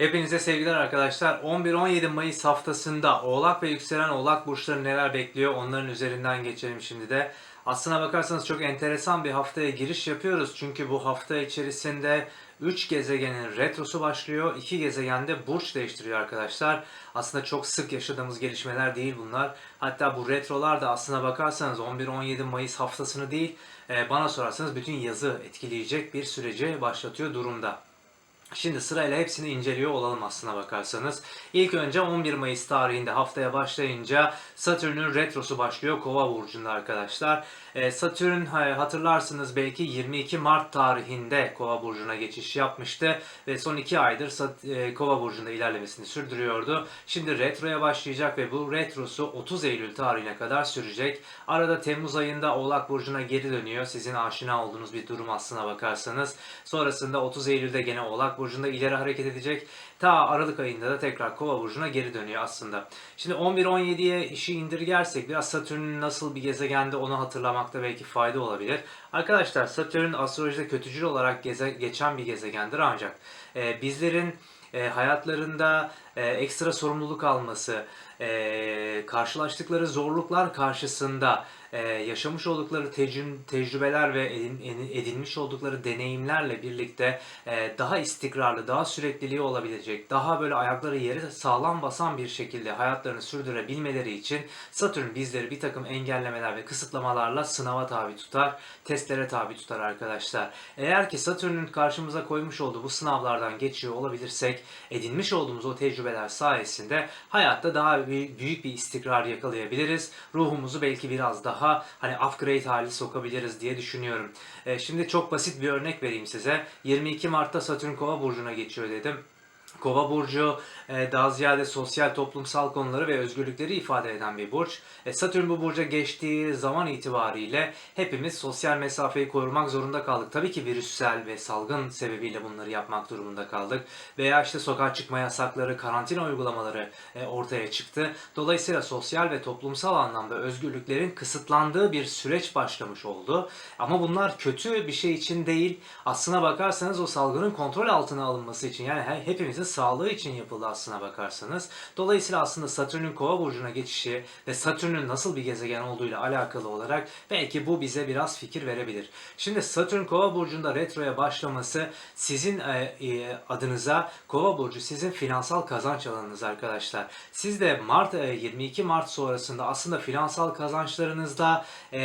Hepinize sevgiler arkadaşlar. 11-17 Mayıs haftasında Oğlak ve yükselen Oğlak burçları neler bekliyor onların üzerinden geçelim şimdi de. Aslına bakarsanız çok enteresan bir haftaya giriş yapıyoruz. Çünkü bu hafta içerisinde 3 gezegenin retrosu başlıyor. 2 gezegen de burç değiştiriyor arkadaşlar. Aslında çok sık yaşadığımız gelişmeler değil bunlar. Hatta bu retrolar da aslına bakarsanız 11-17 Mayıs haftasını değil e, bana sorarsanız bütün yazı etkileyecek bir süreci başlatıyor durumda. Şimdi sırayla hepsini inceliyor olalım aslına bakarsanız. İlk önce 11 Mayıs tarihinde haftaya başlayınca Satürn'ün retrosu başlıyor Kova burcunda arkadaşlar. Ee, Satürn ha- hatırlarsınız belki 22 Mart tarihinde Kova burcuna geçiş yapmıştı ve son 2 aydır e, Kova burcunda ilerlemesini sürdürüyordu. Şimdi retroya başlayacak ve bu retrosu 30 Eylül tarihine kadar sürecek. Arada Temmuz ayında Oğlak burcuna geri dönüyor. Sizin aşina olduğunuz bir durum aslına bakarsanız. Sonrasında 30 Eylül'de gene Oğlak burcunda ileri hareket edecek. Ta Aralık ayında da tekrar Kova burcuna geri dönüyor aslında. Şimdi 11-17'ye işi indirgersek biraz Satürn'ün nasıl bir gezegende onu hatırlamakta belki fayda olabilir. Arkadaşlar Satürn astrolojide kötücül olarak geçen bir gezegendir ancak e, bizlerin e, hayatlarında e, ekstra sorumluluk alması, e, karşılaştıkları zorluklar karşısında e, yaşamış oldukları tecrü- tecrübeler ve edin- edin- edinmiş oldukları deneyimlerle birlikte daha istikrarlı, daha sürekliliği olabilecek, daha böyle ayakları yere sağlam basan bir şekilde hayatlarını sürdürebilmeleri için Satürn bizleri bir takım engellemeler ve kısıtlamalarla sınava tabi tutar, testlere tabi tutar arkadaşlar. Eğer ki Satürn'ün karşımıza koymuş olduğu bu sınavlardan geçiyor olabilirsek, edinmiş olduğumuz o tecrübeler sayesinde hayatta daha büyük bir istikrar yakalayabiliriz. Ruhumuzu belki biraz daha hani upgrade hali sokabiliriz diye düşünüyorum. E, şimdi çok basit bir örnek vereyim size. 22 Mart'ta Satürn Kova burcuna geçiyor dedim. Kova burcu e, daha ziyade sosyal toplumsal konuları ve özgürlükleri ifade eden bir burç. E, Satürn bu burca geçtiği zaman itibariyle hepimiz sosyal mesafeyi korumak zorunda kaldık. Tabii ki virüssel ve salgın sebebiyle bunları yapmak durumunda kaldık. Veya işte sokağa çıkma yasakları, karantina uygulamaları e, ortaya çıktı. Dolayısıyla sosyal ve toplumsal anlamda özgürlüklerin kısıtlandığı bir süreç başlamış oldu. Ama bunlar kötü bir şey için değil. Aslına bakarsanız o salgının kontrol altına alınması için yani he- hepimizin sağlığı için yapıldı aslına bakarsanız. Dolayısıyla aslında Satürn'ün Kova burcuna geçişi ve Satürn'ün nasıl bir gezegen olduğuyla alakalı olarak belki bu bize biraz fikir verebilir. Şimdi Satürn Kova burcunda retroya başlaması sizin e, e, adınıza Kova burcu sizin finansal kazanç alanınız arkadaşlar. Siz de Mart e, 22 Mart sonrasında aslında finansal kazançlarınızda e,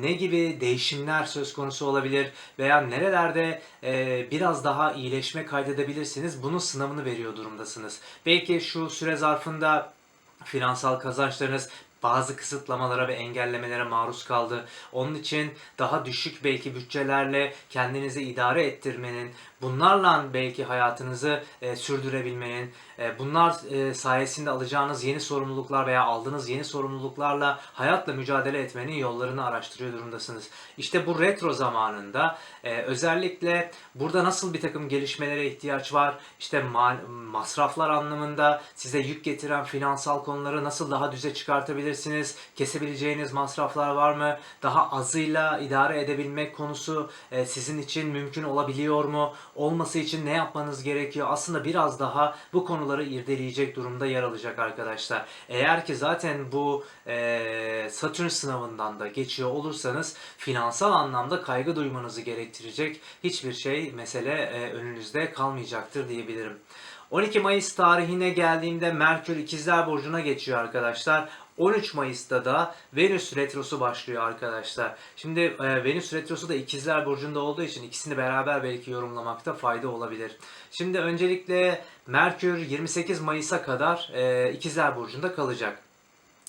ne gibi değişimler söz konusu olabilir veya nerelerde e, biraz daha iyileşme kaydedebilirsiniz bunun sınavını veriyor durumdasınız. Belki şu süre zarfında finansal kazançlarınız bazı kısıtlamalara ve engellemelere maruz kaldı. Onun için daha düşük belki bütçelerle kendinizi idare ettirmenin, bunlarla belki hayatınızı e, sürdürebilmenin, e, bunlar e, sayesinde alacağınız yeni sorumluluklar veya aldığınız yeni sorumluluklarla hayatla mücadele etmenin yollarını araştırıyor durumdasınız. İşte bu retro zamanında e, özellikle burada nasıl bir takım gelişmelere ihtiyaç var, işte ma- masraflar anlamında size yük getiren finansal konuları nasıl daha düze çıkartabilirsiniz, kesebileceğiniz masraflar var mı, daha azıyla idare edebilmek konusu e, sizin için mümkün olabiliyor mu, olması için ne yapmanız gerekiyor, aslında biraz daha bu konuları irdeleyecek durumda yer alacak arkadaşlar. Eğer ki zaten bu e, Satürn sınavından da geçiyor olursanız finansal anlamda kaygı duymanızı gerektirecek hiçbir şey mesele e, önünüzde kalmayacaktır diyebilirim. 12 Mayıs tarihine geldiğimde Merkür İkizler Burcu'na geçiyor arkadaşlar. 13 Mayıs'ta da Venüs Retrosu başlıyor arkadaşlar. Şimdi e, Venüs Retrosu da İkizler Burcu'nda olduğu için ikisini beraber belki yorumlamakta fayda olabilir. Şimdi öncelikle Merkür 28 Mayıs'a kadar e, İkizler Burcu'nda kalacak.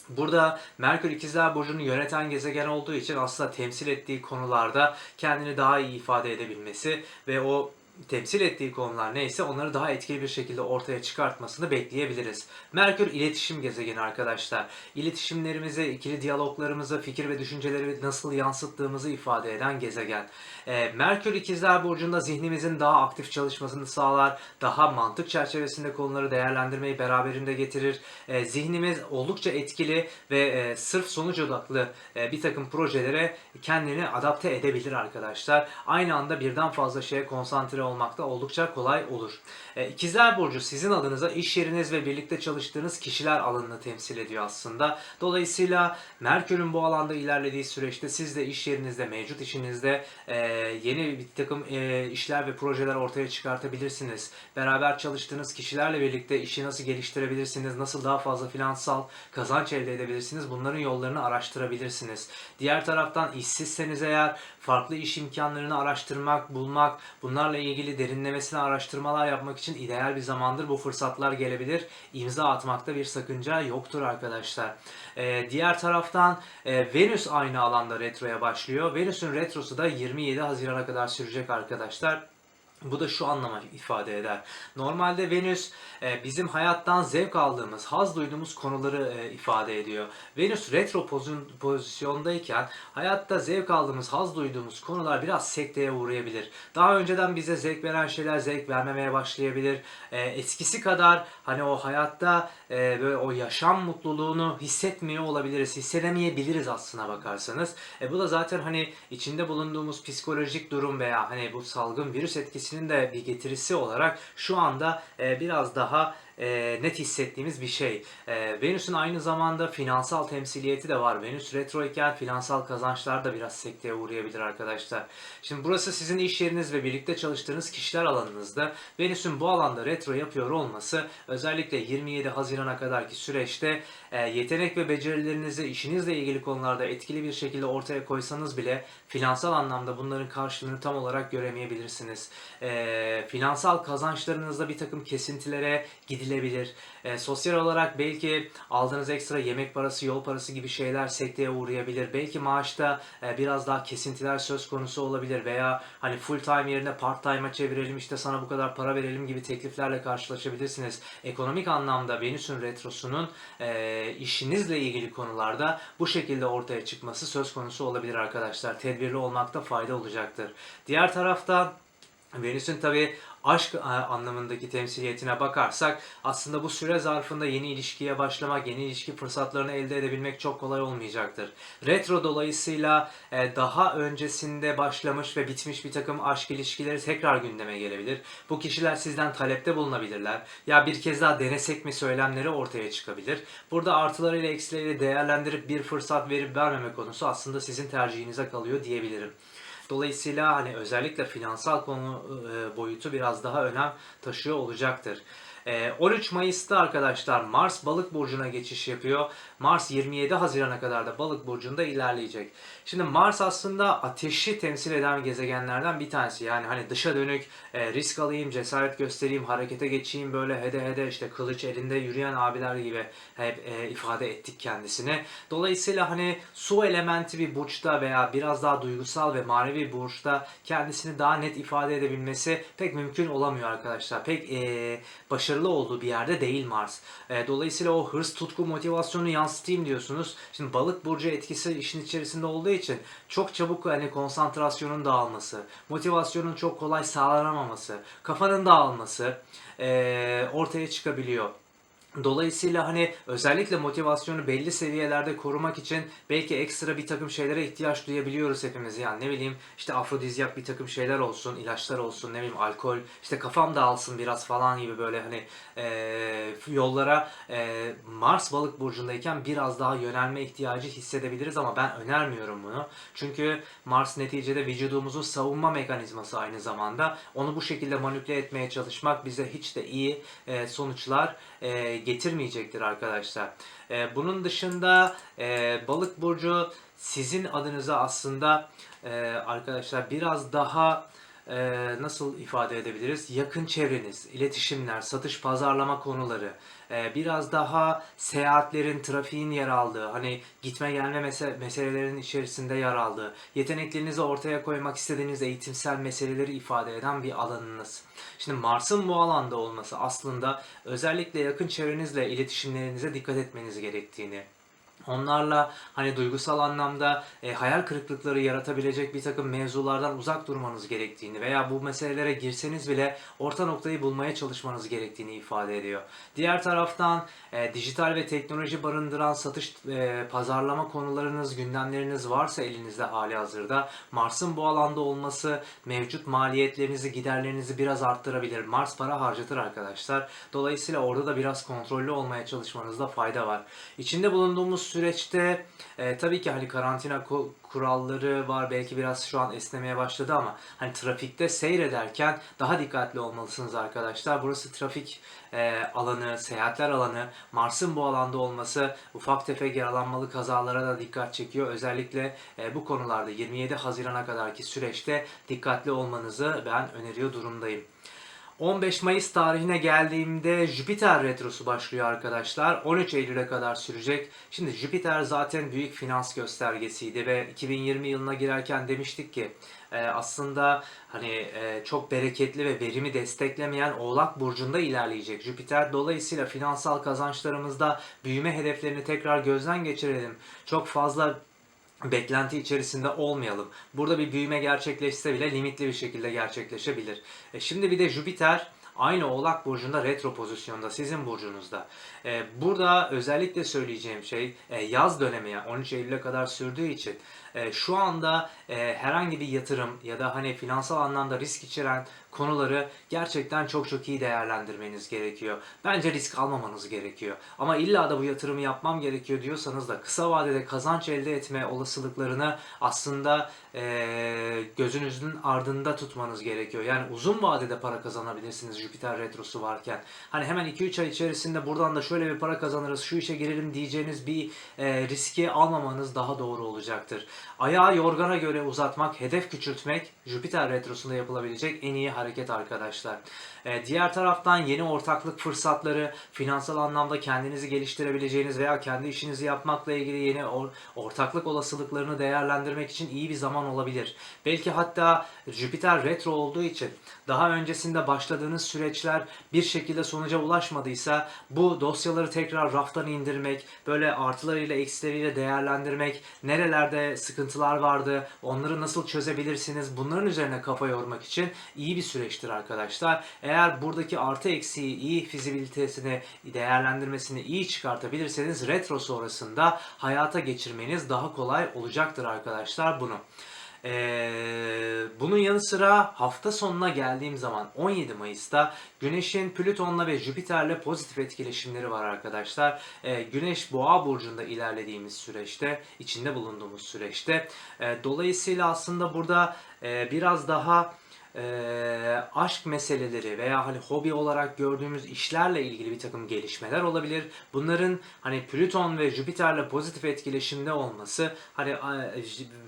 Burada Merkür İkizler Burcu'nu yöneten gezegen olduğu için aslında temsil ettiği konularda kendini daha iyi ifade edebilmesi ve o temsil ettiği konular neyse onları daha etkili bir şekilde ortaya çıkartmasını bekleyebiliriz. Merkür iletişim gezegeni arkadaşlar. İletişimlerimizi, ikili diyaloglarımızı, fikir ve düşünceleri nasıl yansıttığımızı ifade eden gezegen. Ee, Merkür ikizler burcunda zihnimizin daha aktif çalışmasını sağlar, daha mantık çerçevesinde konuları değerlendirmeyi beraberinde getirir. Ee, zihnimiz oldukça etkili ve e, sırf sonuç odaklı e, bir takım projelere kendini adapte edebilir arkadaşlar. Aynı anda birden fazla şeye konsantre olmak da oldukça kolay olur. E, İkizler Burcu sizin adınıza iş yeriniz ve birlikte çalıştığınız kişiler alanını temsil ediyor aslında. Dolayısıyla Merkür'ün bu alanda ilerlediği süreçte siz de iş yerinizde, mevcut işinizde e, yeni bir takım e, işler ve projeler ortaya çıkartabilirsiniz. Beraber çalıştığınız kişilerle birlikte işi nasıl geliştirebilirsiniz, nasıl daha fazla finansal kazanç elde edebilirsiniz bunların yollarını araştırabilirsiniz. Diğer taraftan işsizseniz eğer farklı iş imkanlarını araştırmak, bulmak, bunlarla ilgili derinlemesine araştırmalar yapmak için ideal bir zamandır. Bu fırsatlar gelebilir. İmza atmakta bir sakınca yoktur arkadaşlar. Ee, diğer taraftan e, Venüs aynı alanda retroya başlıyor. Venüs'ün retrosu da 27 Haziran'a kadar sürecek arkadaşlar. Bu da şu anlama ifade eder. Normalde Venüs e, bizim hayattan zevk aldığımız, haz duyduğumuz konuları e, ifade ediyor. Venüs retro pozisyon- pozisyondayken hayatta zevk aldığımız, haz duyduğumuz konular biraz sekteye uğrayabilir. Daha önceden bize zevk veren şeyler zevk vermemeye başlayabilir. E, eskisi kadar hani o hayatta böyle o yaşam mutluluğunu hissetmiyor olabiliriz, hissedemeyebiliriz aslına bakarsanız. E, bu da zaten hani içinde bulunduğumuz psikolojik durum veya hani bu salgın virüs etkisinin de bir getirisi olarak şu anda e, biraz daha e, net hissettiğimiz bir şey. E, Venüs'ün aynı zamanda finansal temsiliyeti de var. Venüs retro iken finansal kazançlar da biraz sekteye uğrayabilir arkadaşlar. Şimdi burası sizin iş yeriniz ve birlikte çalıştığınız kişiler alanınızda. Venüs'ün bu alanda retro yapıyor olması özellikle 27 Haziran'a kadarki süreçte e, yetenek ve becerilerinizi işinizle ilgili konularda etkili bir şekilde ortaya koysanız bile finansal anlamda bunların karşılığını tam olarak göremeyebilirsiniz. E, finansal kazançlarınızda bir takım kesintilere gidilebilir. E, sosyal olarak belki aldığınız ekstra yemek parası, yol parası gibi şeyler sekteye uğrayabilir. Belki maaşta e, biraz daha kesintiler söz konusu olabilir veya hani full time yerine part time'a çevirelim işte sana bu kadar para verelim gibi tekliflerle karşılaşabilirsiniz. Ekonomik anlamda Venüs'ün retrosunun e, işinizle ilgili konularda bu şekilde ortaya çıkması söz konusu olabilir arkadaşlar. Tedbirli olmakta fayda olacaktır. Diğer taraftan Venüs'ün tabi aşk e, anlamındaki temsiliyetine bakarsak aslında bu süre zarfında yeni ilişkiye başlamak, yeni ilişki fırsatlarını elde edebilmek çok kolay olmayacaktır. Retro dolayısıyla e, daha öncesinde başlamış ve bitmiş bir takım aşk ilişkileri tekrar gündeme gelebilir. Bu kişiler sizden talepte bulunabilirler. Ya bir kez daha denesek mi söylemleri ortaya çıkabilir. Burada artılarıyla eksileriyle değerlendirip bir fırsat verip vermeme konusu aslında sizin tercihinize kalıyor diyebilirim. Dolayısıyla hani özellikle finansal konu e, boyutu biraz daha önem taşıyor olacaktır. E, 13 Mayıs'ta arkadaşlar Mars Balık burcuna geçiş yapıyor. Mars 27 Haziran'a kadar da Balık burcunda ilerleyecek. Şimdi Mars aslında ateşi temsil eden gezegenlerden bir tanesi. Yani hani dışa dönük e, risk alayım, cesaret göstereyim, harekete geçeyim böyle hede hede işte kılıç elinde yürüyen abiler gibi hep e, ifade ettik kendisini. Dolayısıyla hani su elementi bir burçta veya biraz daha duygusal ve manevi burçta kendisini daha net ifade edebilmesi pek mümkün olamıyor arkadaşlar. Pek e, başarılı olduğu bir yerde değil Mars. E, dolayısıyla o hırs, tutku, motivasyonu yansıtayım diyorsunuz. Şimdi balık burcu etkisi işin içerisinde olduğu için çok çabuk hani konsantrasyonun dağılması, motivasyonun çok kolay sağlanamaması, kafanın dağılması e, ortaya çıkabiliyor. Dolayısıyla hani özellikle motivasyonu belli seviyelerde korumak için belki ekstra bir takım şeylere ihtiyaç duyabiliyoruz hepimiz. Yani ne bileyim işte afrodizyak bir takım şeyler olsun, ilaçlar olsun, ne bileyim alkol, işte kafam dağılsın biraz falan gibi böyle hani e, yollara e, Mars balık burcundayken biraz daha yönelme ihtiyacı hissedebiliriz ama ben önermiyorum bunu. Çünkü Mars neticede vücudumuzun savunma mekanizması aynı zamanda. Onu bu şekilde manipüle etmeye çalışmak bize hiç de iyi e, sonuçlar e, getirmeyecektir arkadaşlar. E, bunun dışında e, balık burcu sizin adınıza aslında e, arkadaşlar biraz daha e, nasıl ifade edebiliriz? Yakın çevreniz, iletişimler, satış, pazarlama konuları, e, biraz daha seyahatlerin, trafiğin yer aldığı, hani gitme gelme mese- meselelerin içerisinde yer aldığı, yeteneklerinizi ortaya koymak istediğiniz eğitimsel meseleleri ifade eden bir alanınız. Şimdi Mars'ın bu alanda olması aslında özellikle yakın çevrenizle iletişimlerinize dikkat etmeniz gerektiğini, Onlarla hani duygusal anlamda e, hayal kırıklıkları yaratabilecek bir takım mevzulardan uzak durmanız gerektiğini veya bu meselelere girseniz bile orta noktayı bulmaya çalışmanız gerektiğini ifade ediyor. Diğer taraftan e, dijital ve teknoloji barındıran satış e, pazarlama konularınız, gündemleriniz varsa elinizde hali hazırda Mars'ın bu alanda olması mevcut maliyetlerinizi, giderlerinizi biraz arttırabilir. Mars para harcatır arkadaşlar. Dolayısıyla orada da biraz kontrollü olmaya çalışmanızda fayda var. İçinde bulunduğumuz süreçte e, tabii ki hani karantina ku- kuralları var. Belki biraz şu an esnemeye başladı ama hani trafikte seyrederken daha dikkatli olmalısınız arkadaşlar. Burası trafik e, alanı, seyahatler alanı. Mars'ın bu alanda olması ufak tefek yaralanmalı kazalara da dikkat çekiyor. Özellikle e, bu konularda 27 Haziran'a kadarki süreçte dikkatli olmanızı ben öneriyor durumdayım. 15 Mayıs tarihine geldiğimde Jüpiter retrosu başlıyor arkadaşlar. 13 Eylül'e kadar sürecek. Şimdi Jüpiter zaten büyük finans göstergesiydi ve 2020 yılına girerken demiştik ki e, aslında hani e, çok bereketli ve verimi desteklemeyen Oğlak burcunda ilerleyecek Jüpiter. Dolayısıyla finansal kazançlarımızda büyüme hedeflerini tekrar gözden geçirelim. Çok fazla beklenti içerisinde olmayalım. Burada bir büyüme gerçekleşse bile limitli bir şekilde gerçekleşebilir. E şimdi bir de Jüpiter aynı Oğlak Burcu'nda retro pozisyonda sizin burcunuzda. E, burada özellikle söyleyeceğim şey e, yaz dönemi yani 13 Eylül'e kadar sürdüğü için e, şu anda e, herhangi bir yatırım ya da hani finansal anlamda risk içeren konuları gerçekten çok çok iyi değerlendirmeniz gerekiyor. Bence risk almamanız gerekiyor. Ama illa da bu yatırımı yapmam gerekiyor diyorsanız da kısa vadede kazanç elde etme olasılıklarını aslında e, gözünüzün ardında tutmanız gerekiyor. Yani uzun vadede para kazanabilirsiniz Jüpiter retrosu varken. Hani hemen 2-3 ay içerisinde buradan da şöyle bir para kazanırız, şu işe girelim diyeceğiniz bir e, riski almamanız daha doğru olacaktır. Ayağı yorgana göre uzatmak, hedef küçültmek Jüpiter retrosunda yapılabilecek en iyi hareket arkadaşlar. E, diğer taraftan yeni ortaklık fırsatları, finansal anlamda kendinizi geliştirebileceğiniz veya kendi işinizi yapmakla ilgili yeni or- ortaklık olasılıklarını değerlendirmek için iyi bir zaman olabilir. Belki hatta Jüpiter retro olduğu için daha öncesinde başladığınız süreçler bir şekilde sonuca ulaşmadıysa bu dosyaları tekrar raftan indirmek, böyle artılarıyla eksileriyle değerlendirmek, nerelerde sıkıntılar vardı, onları nasıl çözebilirsiniz, bunların üzerine kafa yormak için iyi bir süreçtir arkadaşlar. Eğer buradaki artı eksiği iyi fizibilitesini, değerlendirmesini iyi çıkartabilirseniz retro sonrasında hayata geçirmeniz daha kolay olacaktır arkadaşlar bunu. Ee, bunun yanı sıra hafta sonuna geldiğim zaman 17 Mayıs'ta Güneş'in Plüton'la ve Jüpiter'le pozitif etkileşimleri var arkadaşlar. Ee, Güneş Boğa burcunda ilerlediğimiz süreçte, içinde bulunduğumuz süreçte. Ee, dolayısıyla aslında burada e, biraz daha e, aşk meseleleri veya hani hobi olarak gördüğümüz işlerle ilgili bir takım gelişmeler olabilir. Bunların hani Plüton ve Jüpiter'le pozitif etkileşimde olması hani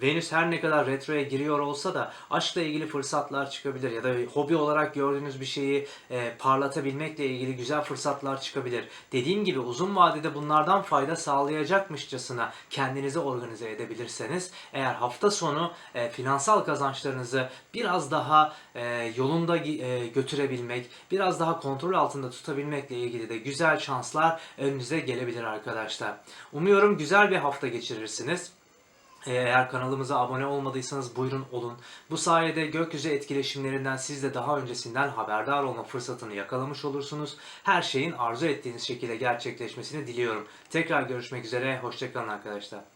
Venüs her ne kadar retroya giriyor olsa da aşkla ilgili fırsatlar çıkabilir ya da hobi olarak gördüğünüz bir şeyi e, parlatabilmekle ilgili güzel fırsatlar çıkabilir. Dediğim gibi uzun vadede bunlardan fayda sağlayacakmışçasına kendinizi organize edebilirseniz eğer hafta sonu e, finansal kazançlarınızı biraz daha e, yolunda e, götürebilmek, biraz daha kontrol altında tutabilmekle ilgili de güzel şanslar önünüze gelebilir arkadaşlar. Umuyorum güzel bir hafta geçirirsiniz. Ee, Eğer kanalımıza abone olmadıysanız buyurun olun. Bu sayede gökyüzü etkileşimlerinden siz de daha öncesinden haberdar olma fırsatını yakalamış olursunuz. Her şeyin arzu ettiğiniz şekilde gerçekleşmesini diliyorum. Tekrar görüşmek üzere, hoşçakalın arkadaşlar.